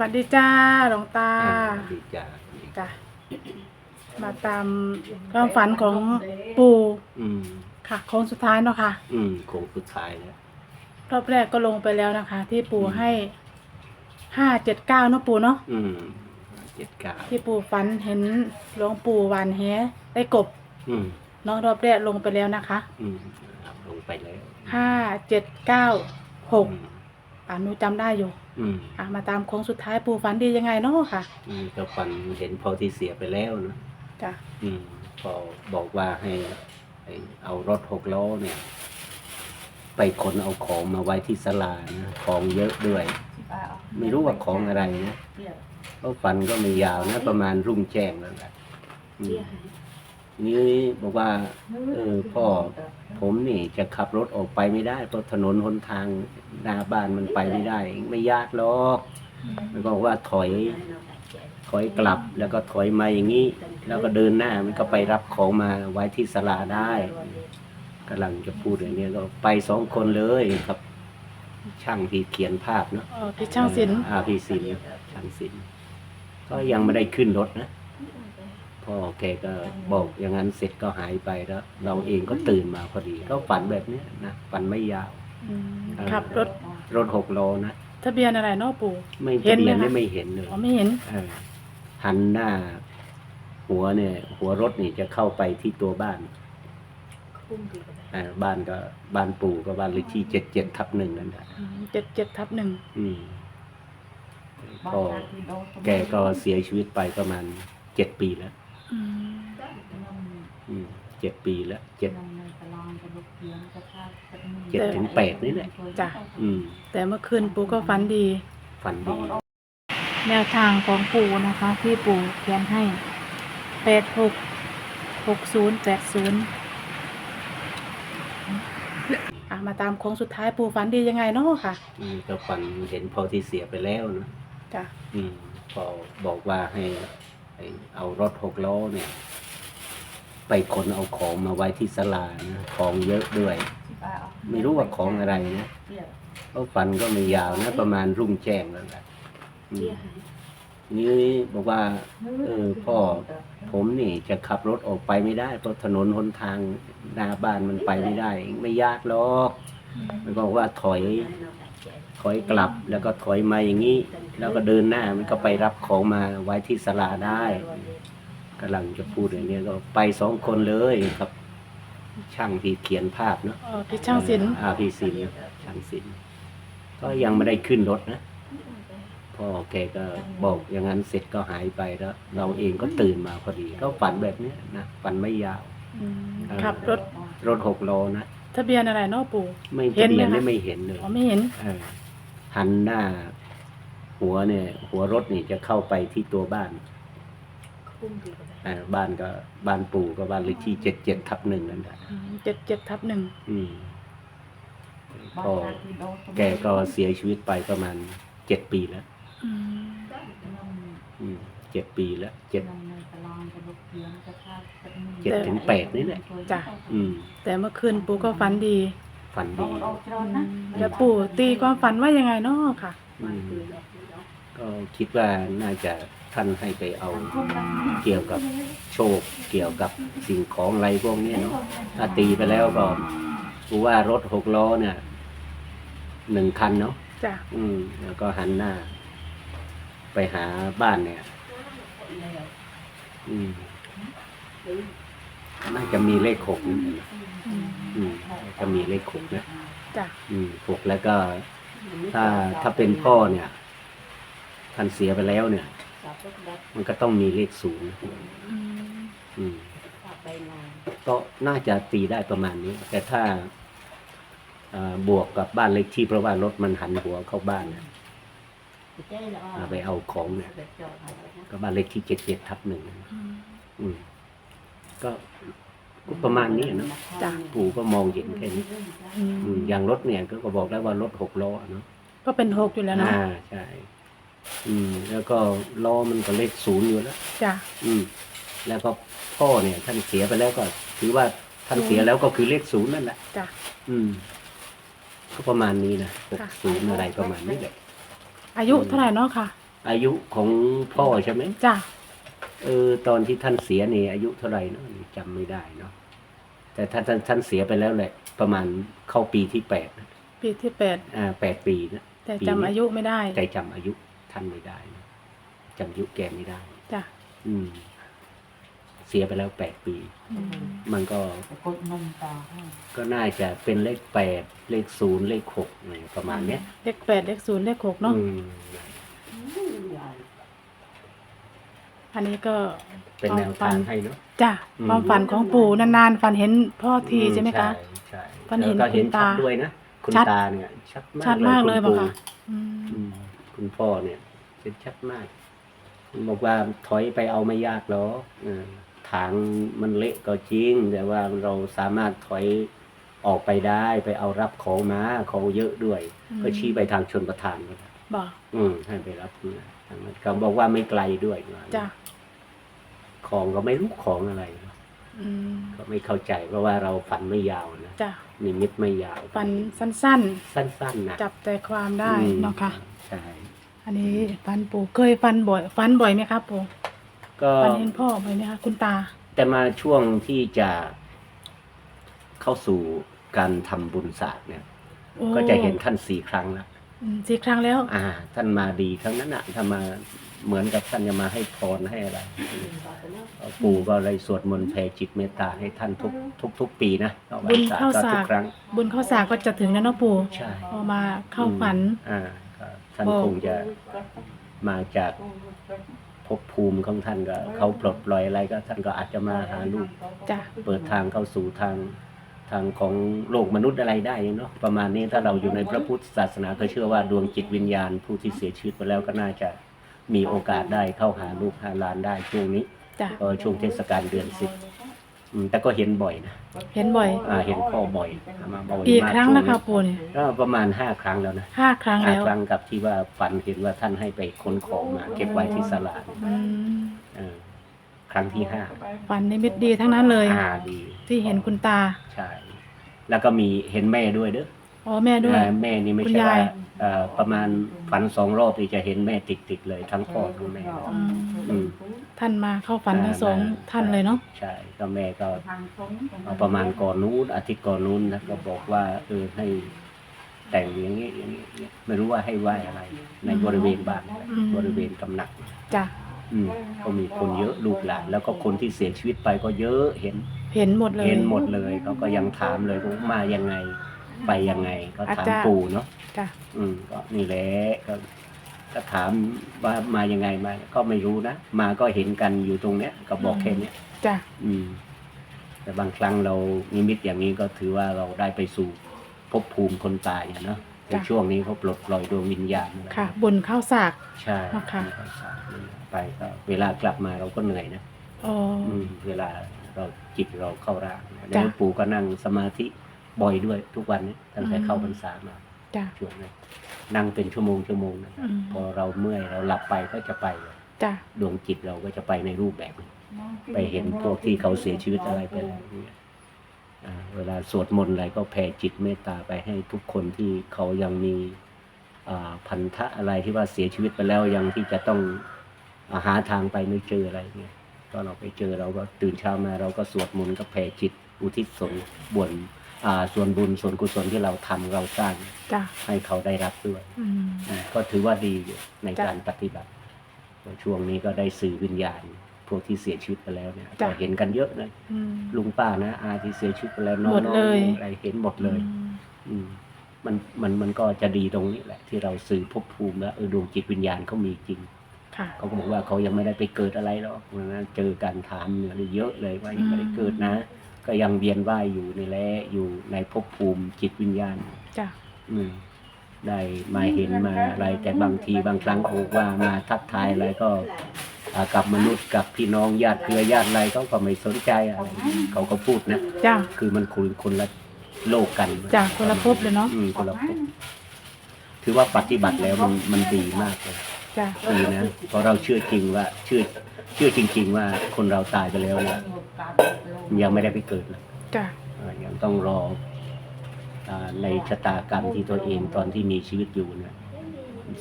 สวัสดีจ้าหลวงตาดีจ้าจ้ะมาตามความฝันของปู่อืมค่ะโค้งสุดท้ายเนาะค่ะ อืมโค้งสุดท้ายแล้วรอบแรกก็ลงไปแล้วนะคะ ที่ปู่ให้ห้าเจ็ดเก้าเนาะปู่เนาะอืมเจ็ดเก้าที่ปู่ฝันเห็นหลวงปู่หวานแหได้กบ อืมเนาะรอบแรกลงไปแล้วนะคะ อืมเอาลงไปแล้วห้าเจ็ดเก้าหก อืมอ่าหนูจำได้อยู่ อืมอะมาตามโค้งสุดท้ายปู่ฝันดียังไงเนาะค่ะอืมก็ฝันเห็นพอที่เสียไปแล้วนะจ้ะอืมพอบอกว่าให้ให้เอารถหกล้อเนี่ย ไปขนเอาของมาไว้ที่ศาลานะของเยอะด้วย ไม่รู้ว่าของอะไรนะเพราะฝันก็ไม่ยาวนะ ประมาณรุ่งแจ้งแล้วแหละอืมนี่บอกว่า เออพ่อ ผมนี่จะขับรถออกไปไม่ได้เพราะถนนหนทาง หน้าบ้านมันไปไม่ได้ ไม่ยากหรอกมันก็บอกว่าถอยถอยกลับแล้วก็ถอยมาอย่างนี้ แล้วก็เดินหน้ามันก็ไปรับของมาไว้ที่ศาลาได้กำลังจะพูดอย่างนี้ก็ไปสองคนเลยครับ ช่างที่เขียนภาพเนาะเออพี่ช่างศิลป์อาพี่ศิลป์ช่างศิลป์ก็ยังไม่ได้ขึ้นรถนะพ่อแกก็บอกอย่างนั้นเสร็จก็หายไปแล้ว เราเองก็ตื่นมาพอดี ก็ฝันแบบเนี้ยนะฝันไม่ยาว อืมเออ ขับรถรถหกล้อนะ ทะเบียนอะไรเนาะปู่ ไม่เห็ทะนไหมเบียนคะไม่ไม่เห็นเลย อ๋อไม่เห็น เออหันหน้า หัวเนี่ย หัวรถนี่จะเข้าไปที่ตัวบ้านอ่าบ้านก็บ้านปู่ก็บ้านเลขที่เจ็ดเจ็ดทับหนึ่งนั่นแหละเจ็ดเจ็ดทับหนึ่งอืมก็แกก็เสียชีวิตไปประมาณเจ็ดปีแล้ว อืม เจ็ดปีแล้วเจ็ด เจ็ดถึงแปดนี่แหละ จ้ะ อืม แต่เมื่อคืนปู่ก็ฝันดี ฝันดีแนวทางของปู่นะคะ ที่ปู่เขียนให้แปดหกหกศูนย์แปดศูนย์อะมาตามโค้งสุดท้ายปู่ฝันดียังไงเนาะค่ะ อืมก็ฝันเห็นพอที่เสียไปแล้วนะจ้ะ อืมพอบอกว่าให้ให้เอารถหกล้อเนี่ย ไปขนเอาของมาไว้ที่ศาลานะของเยอะด้วย ไม่รู้ว่าของอะไรนะเพราะฝันก็ไม่ยาวนะ ประมาณรุ่งแจ้งแล้วแหละนี่บอกว่า เออพ่อผมนี่จะขับรถออกไปไม่ได้ เพราะถนนหนทางหน้าบ้านมันไปไม่ได้ ไม่ยากหรอกมันบอกว่าถอยถอยกลับแล้วก็ถอยมาอย่างนี้ แล้วก็เดินหน้ามันก็ไปรับของมาไว้ที่ศาลาได้ กำลังจะพูดอย่างนี้ก็ไปสองคนเลยครับ ช่างที่เขียนภาพเนาะเออพี่ช่างศิลป์อาพี่ศิลป์ช่างศิลป์ก็ยังไม่ได้ขึ้นรถนะพ่อแกก็บอกอย่างนั้นเสร็จก็หายไปแล้ว เราเองก็ตื่นมาพอดี ก็ฝันแบบเนี้ยนะฝันไม่ยาวอืมเออขับรถรถหกล้อนะทะเบียนอะไรเนาะปู่ ไม่เห็ทะนไหมเบียนคะไม่ไม่เห็นเลย อ๋อไม่เห็น เออหันหน้า หัวเนี่ย หัวรถนี่จะเข้าไปที่ตัวบ้าน อ่าบ้านก็บ้านปู่ก็บ้านเลขที่เจ็ดเจ็ดทับหนึ่งนั่นแหละเจ็ดเจ็ดทับหนึ่งอืมก็แกก็เสียชีวิตไปประมาณเจ็ดปีแล้วอืมเจ็ดปีแล้วเจ็ดเจ็ดถึงแปดนี่แหละจ้ะอืม แต่เมื่อคืนปู่ก็ฝันดี ฝันดีแล้วปู่ตีความฝันว่ายังไงเนาะค่ะก็คิดว่าน่าจะ ท่านให้ไปเอาเกี่ยวกับโชค เกี่ยวกับสิ่งของอะไรพวกนี้เนาะถ้าตีไปแล้วก็กูว่ารถหกล้อเนี่ยหนึ่งคันเนาะจ้ะอืม แล้วก็หันหน้า ไปหาบ้านเนี่ย อืมน่าจะมีเลขหกนะอืมอืมน่าจะมีเลขหกนะจ้ะอืมหกแล้วก็ ถ้าถ้าเป็นพ่อเนี่ยท่านเสียไปแล้วเนี่ย มันก็ต้องมีเลขศูนย์อืมอืมก็น่าจะตีได้ประมาณนี้ แต่ถ้าอ่าบวกกับบ้านเลขที่เพราะว่ารถมันหันหัวเข้าบ้านเนี่ยอ่าไปเอาของเนี่ยก็บ้านเลขที่เจ็ดเจ็ดทับหนึ่งอืมอืมก็ก็ประมาณนี้เนอะจ้ะ ปู่ก็มองเห็นแค่นี้อืมอืมอย่างรถเนี่ยก็ก็บอกแล้วว่ารถหกล้อเนาะก็เป็นหกอยู่แล้วเนาะอ่าใช่ อืม แล้วก็ล้อมันก็เลขศูนย์อยู่แล้ว จ้ะ อืม แล้วก็พ่อเนี่ย ท่านเสียไปแล้วก็ ถือว่าท่านเสียแล้วก็คือเลขศูนย์นั่นแหละจ้ะ อืม ก็ประมาณนี้นะหกค่ะศูนย์อะไรประมาณนี้แหละ อายุเท่าไหร่เนาะค่ะ อายุของพ่อใช่ไหมจ้ะ เออ ตอนที่ท่านเสียนี่อายุเท่าไหร่เนาะนี่จำไม่ได้เนาะแต่ท่านท่านท่านเสียไปแล้วแหละ ประมาณเข้าปีที่แปดปีที่แปดอ่าแปดปีนะแต่ปีจำนี้อายุไม่ได้ใจจำอายุ ท่านไม่ได้นะจำอายุแกไม่ได้ จ้ะอืม เสียไปแล้วแปดปี อืมมันก็กดนมต่อให้ก็น่าจะเป็นเลขแปดเลขศูนย์เลขหกอะไรประมาณเนี้ยเลขแปดเลขศูนย์เลขหกเนาะอืมอันนี้ก็เป็นแนวทางให้เนาะ จ้ะอืม ความฝันของปู่นานๆฝันเห็นพ่อทีใช่ไหมคะ ใช่ฝันเห็นแล้วก็เห็นคุณชัตาดด้วยนะ คุณชัดตาเนี่ยชัดมากชัดมากเลยณป่ะปู่คะอืมอืม คุณพ่อเนี่ยเห็นชัดมาก บอกว่าถอยไปเอาไม่ยากหรอกเออทางมันเละก็จริง แต่ว่าเราสามารถถอยออกไปได้ไปเอารับของมาของเยอะด้วย ก็ชี้ไปทางชนประทานบอกอืมให้ไปรับมาทางนั้นเขาบอกว่าไม่ไกลด้วยจ้ะของก็ไม่รู้ของอะไรอืมก็ไม่เข้าใจเพราะว่าเราฝันไม่ยาวนะจ้ะนิมิตไม่ยาว ฝันสั้นสั้นๆนะๆจับใจความได้อืมเนาะค่ะใช่ อันนี้ฝันปู่เคยฝันบ่อยฝันบ่อยไหมครับปู่ก็ฝันเห็นพ่อบ่อยไหมคะคุณตา แต่มาช่วงที่จะเข้าสู่การทำบุญศาสตร์เนี่ย โอ้ก็จะเห็นท่านสี่ครั้งแล้วอืมสี่ครั้งแล้ว อ่า ท่านมาดีครั้งนั้นอะท่านมาเหมือนกับท่านจะมาให้พรให้อะไรปู่ก็เลยสวดมนต์แผ่จิตเมตตาให้ท่านทุกทุกทุกปีนะเข้าพรรษาบุญเข้าก็สากทุกครั้งบุญเข้าสากก็จะถึงแล้วเนาะปู่ใช่ พอมาเข้าฝันอืมอ่าก็ ท่านคงจะมาจากภพภูมิของท่านก็เขาปลดปล่อยอะไรก็ท่านก็อาจจะมาหาลูกจ้ะเปิดทางเข้าสู่ทางทางของโลกมนุษย์อะไรได้เนาะประมาณนี้ถ้าเราอยู่ในพระพุทธศาสนาก็เชื่อว่าดวงจิตวิญญาณ ผู้ที่เสียชีวิตไปแล้วก็น่าจะมีโอกาสได้เข้าหาลูกหาหลานได้ช่วงนี้จ้ะก็ช่วงเทศกาลเดือนสิบ อืมแต่ก็เห็นบ่อยนะ เห็นบ่อย อ่าเห็นพ่อบ่อยมาบ่อย กี่มากครั้งช่วแล้วงครันี้บปู่เนี่ยก็ประมาณห้าครั้งแล้วนะห้าครั้งห้าแล้วครั้งกับที่ว่าฝันเห็นว่าท่านให้ไปขนของมา เก็บไว้ที่ศาลาอืมเออครั้งที่ห้าฝันนิมิตดีทั้งนั้นเลย อ่าดีที่เห็นคุณตา ใช่ แล้วก็มีเห็นแม่ด้วยเด้อ อ๋อแม่ด้วย อ่าแม่นี่ไม่คุณใช่ยาว่ายเอ่อประมาณฝันสองรอบที่จะเห็นแม่ติดติดๆเลยทั้งพ่อทั้งแม่อืมอืม ท่านมาเข้าฝันทั้งสองท่านเลยเนาะใช่ก็แม่ก็ทางตรงเอาประมาณก่อนนู้นอาทิตย์ก่อนนู้นนะก็บอกว่าเออให้แต่งอย่างนี้อย่างนี้อย่างนี้ไม่รู้ว่าให้ไหว้อะไร ในบริเวณบ้านบริเวณตำหนัก จ้ะอืมก็มีคนเยอะลูกหลานแล้วก็คนที่เสียชีวิตไปก็เยอะเห็น เห็นหมดเลย เห็นหมดเลยเขาก็ยังถามเลยว่ามายังไง ไปยังไง ก็ถามอาจารย์ ปู่เนาะจ้ะอืม ก็นี่แหละก็ก็ถามว่ามายังไงมา ก็ไม่รู้นะมาก็เห็นกันอยู่ตรงเนี้ยก็บอกแค่เนี้ย จ้ะอืม แต่บางครั้งเรานิมิตอย่างนี้ก็ถือว่าเราได้ไปสู่ภพภูมิคนตายอะเนาะในช่วงนี้เขาปลดปล่อยดวงวิญญาณอะไรค่ะบุญเข้าสาก ใช่นะคะไปก็เวลากลับมาเราก็เหนื่อยนะอ๋ออ อืม เวลาเราจิตเราเข้าร่างนะจ้ะแล้วปู่ก็นั่งสมาธิ บ่อยด้วยทุกวันนี้ตั้งแต่อืมเข้าพรรษามาจ้ะ ช่วงนี้นั่งเป็นชั่วโมงชั่วโมงนะอืม พอเราเมื่อยเราหลับไปก็จะไปเลยจ้ะ ดวงจิตเราก็จะไปในรูปแบบนี้ไปเห็นพวกที่เขาเสียชีวิตอะไรไปแล้วเนี่ยอ่าเวลาสวดมนต์อะไรก็แผ่จิตเมตตาไปให้ทุกคนที่เขายังมีอ่าพันธะอะไรที่ว่าเสียชีวิตไปแล้วยังที่จะต้องอาหาทางไปไม่เจออะไรเนี่ยตอนเราไปเจอเราก็ตื่นเช้ามาเราก็สวดมนต์ก็แผ่จิตอุทิศส่วนบุญ อ่าส่วนบุญส่วนกุศลที่เราทำเราสร้างจ้ะให้เขาได้รับด้วยอืมอ่าก็ถือว่าดีอยู่ในจ้ะการปฏิบัติ ช่วงนี้ก็ได้สื่อวิญญาณพวกที่เสียชีวิตไปแล้วเนี่ยจ้ะ ก็เห็นกันเยอะนะอืม ลุงป้านะอาที่เสียชีวิตไปแล้วน้องหมดเลยๆอะไรเห็นหมดเลย อืม อืมมันมันมันก็จะดีตรงนี้แหละ ที่เราสื่อภพภูมิแล้วเออดวงจิตวิญญาณเขามีจริง ค่ะ เขาก็บอกว่าเขายังไม่ได้ไปเกิดอะไรหรอกวันนั้นเจอกันถามเนี่ยเยอะเลยว่ายังไม่ได้เกิดนะ ก็ยังเวียนว่ายอยู่ในแล้อยู่ในภพภูมิจิตวิญญาณ จ้ะ อืมได้มาเห็นมาอะไรแต่บางทีบางครั้งเขาบอกว่ามาทักทายอะไรก็อ่ากับมนุษย์กับพี่น้องญาติเครือญาติอะไรเขาก็ไม่สนใจอะไรเขาก็พูดนะ จ้ะ คือมันคนคนละโลกกันจ้ะคนละภพเลยเนาะ อืมคนละภพถือว่าปฏิบัติแล้วมันมันดีมากเลย จ้ะ ดีนะเพราะเราเชื่อจริงว่าเชื่อเชื่อจริง ๆ ว่าคนเราตายไปแล้วเนี่ยยังไม่ได้ไปเกิดนะจ้ะอ่ายังต้องรออาในชะตากรรมที่ตัวเองตอนที่มีชีวิตอยู่เนี่ย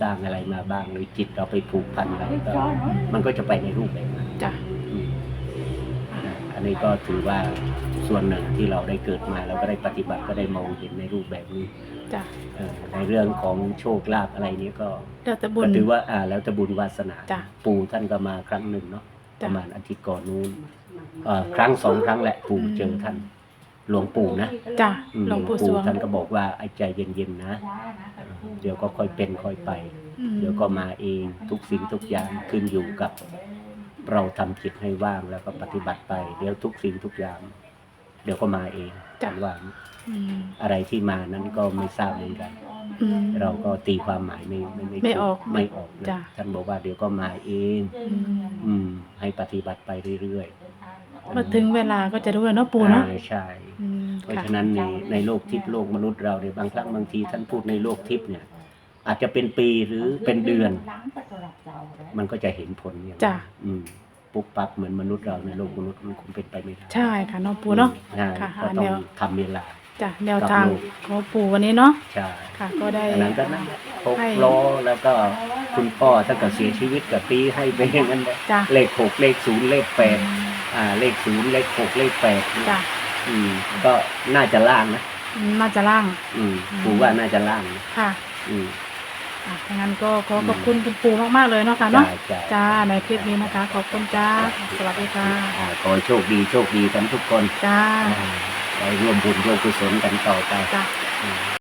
สร้างอะไรมาบ้างหรือจิตเราไปผูกพันอะไรก็มันก็จะไปในรูปแบบนั้นจ้ะ อืมนะอันนี้ก็ถือว่า ส่วนหนึ่งที่เราได้เกิดมาเราก็ได้ปฏิบัติก็ได้มองเห็นในรูปแบบนี้จ้ะเอ่อในเรื่องของโชคลาภอะไรนี้ก็เดี๋ยวจะบุญ ก็ถือว่าอ่าแล้วจะบุญวาสนาจ้ะปู่ท่านก็มาครั้งหนึ่งเนาะปจ้ะ ระมาณอาทิตย์ก่อนนู้นเอ่อครั้งสองครั้งแหละปู่อืมเจอท่านหลวงปู่นะจ้ะอืมหลวงปู่สวงท่านก็บอกว่าไอ้ใจเย็นๆนะเออเดี๋ยวก็ค่อยเป็นค่อยไป อืมเดี๋ยวก็มาเองทุกสิ่งทุกอย่างขึ้นอยู่กับ เราทำจิตให้ว่างแล้วก็ปฏิบัติไป เดี๋ยวทุกสิ่งทุกอย่าง เดี๋ยวก็มาเองจ้ะท่านว่าอืมอะไรที่มานั้นก็ไม่ทราบเหมือนกัน อืม เราก็ตีความหมายไม่ไม่ไม่ออกไม่ออกนะจ้ะ ท่านบอกว่าเดี๋ยวก็มาเอง อืมอืม ให้ปฏิบัติไปเรื่อยพอถึงเวลาก็จะรู้แล้วเนาะๆปู่เนาะอ่าใช่ อืมเพราะค่ะฉะนั้นในในโลกทิพย์โลกมนุษย์เราเนี่ยบางครั้งบางทีท่านพูดในโลกทิพย์เนี่ย อาจจะเป็นปีหรือเป็นเดือน มันก็จะเห็นผลอย่างนั้นจ้ะอืม ปุ๊บปั๊บเหมือนมนุษย์เราในโลกมนุษย์มันคงเป็นไปไม่ได้ใช่ค่ะเนาะปู่เนาะ ใช่ค่ะก็หาต้อแนงว ทำเวลา จ้ะแนวทางกับลูก ของปู่วันนี้เนาะใช่ค่ะ ก็ได้ อันนั้นก็นั่นแหละหกให้ ล้อแล้วก็คุณพ่อท่านก็เสียชีวิตกับตีให้ไปอย่างนั้นแหละจ้ะเลขหกเลขศูนย์เลขแปดอ่าเลขศูนย์เลขหกเลขแปดจ้ะอืมก็น่าจะล่างนะน่าจะล่าง อืมปู่ว่าน่าจะล่างนะค่ะ อืม อะถ้างั้นก็ขอขอบคุณคุณปู่มากๆเลยเนาะค่ะเนาะจ้าจ้าจ้า ในคลิปนี้นะคะ ขอบคุณจ้า สวัสดีค่ะ อ่าขอให้โชคดีโชคดีกันทุกคนจ้า อ่าได้ร่วมบุญร่วมกุศลกันต่อไป จ้า อืม